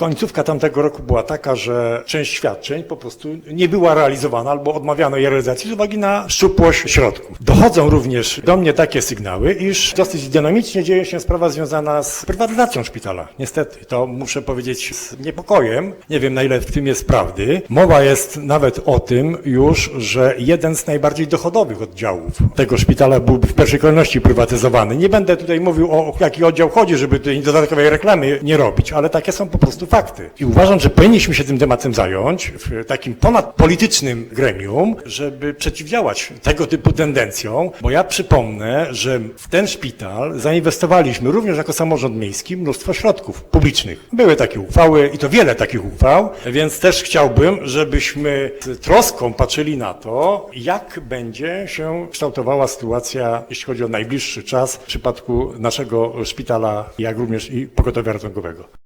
Końcówka tamtego roku była taka, że część świadczeń po prostu nie była realizowana albo odmawiano jej realizacji z uwagi na szczupłość środków. Dochodzą również do mnie takie sygnały, iż dosyć dynamicznie dzieje się sprawa związana z prywatyzacją szpitala. Niestety, to muszę powiedzieć z niepokojem. Nie wiem, na ile w tym jest prawdy. Mowa jest nawet o tym już, że jeden z najbardziej dochodowych oddziałów tego szpitala byłby w pierwszej kolejności prywatyzowany. Nie będę tutaj mówił o jaki oddział chodzi, żeby tutaj dodatkowej reklamy nie robić, ale takie są po prostu fakty. I uważam, że powinniśmy się tym tematem zająć w takim ponadpolitycznym gremium, żeby przeciwdziałać tego typu tendencjom, bo ja przypomnę, że w ten szpital zainwestowaliśmy również jako samorząd miejski mnóstwo środków publicznych. Były takie uchwały i to wiele takich uchwał, więc też chciałbym, żebyśmy z troską patrzyli na to, jak będzie się kształtowała sytuacja, jeśli chodzi o najbliższy czas w przypadku naszego szpitala, jak również i pogotowia ratunkowego.